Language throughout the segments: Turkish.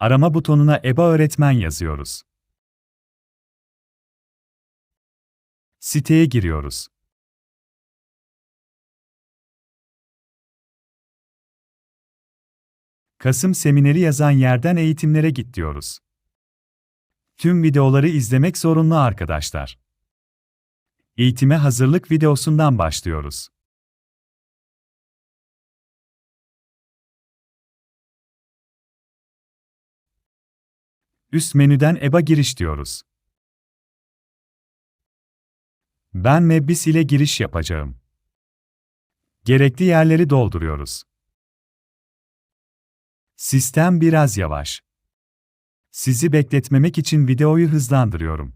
Arama butonuna EBA öğretmen yazıyoruz. Siteye giriyoruz. Kasım semineri yazan yerden eğitimlere git diyoruz. Tüm videoları izlemek zorunlu arkadaşlar. Eğitime hazırlık videosundan başlıyoruz. Üst menüden EBA giriş diyoruz. Ben Mebbis ile giriş yapacağım. Gerekli yerleri dolduruyoruz. Sistem biraz yavaş. Sizi bekletmemek için videoyu hızlandırıyorum.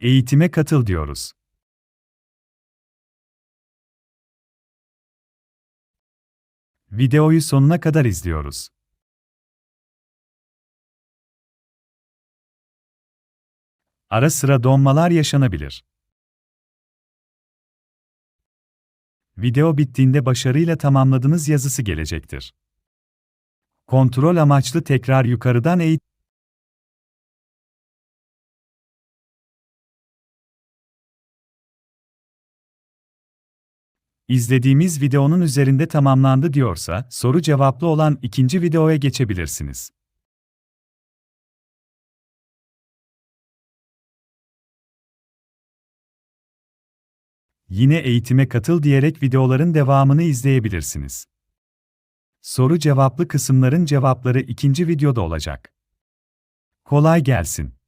Eğitime katıl diyoruz. Videoyu sonuna kadar izliyoruz. Ara sıra donmalar yaşanabilir. Video bittiğinde başarıyla tamamladınız yazısı gelecektir. Kontrol amaçlı tekrar yukarıdan eğit İzlediğimiz videonun üzerinde tamamlandı diyorsa, soru cevaplı olan ikinci videoya geçebilirsiniz. Yine eğitime katıl diyerek videoların devamını izleyebilirsiniz. Soru cevaplı kısımların cevapları ikinci videoda olacak. Kolay gelsin.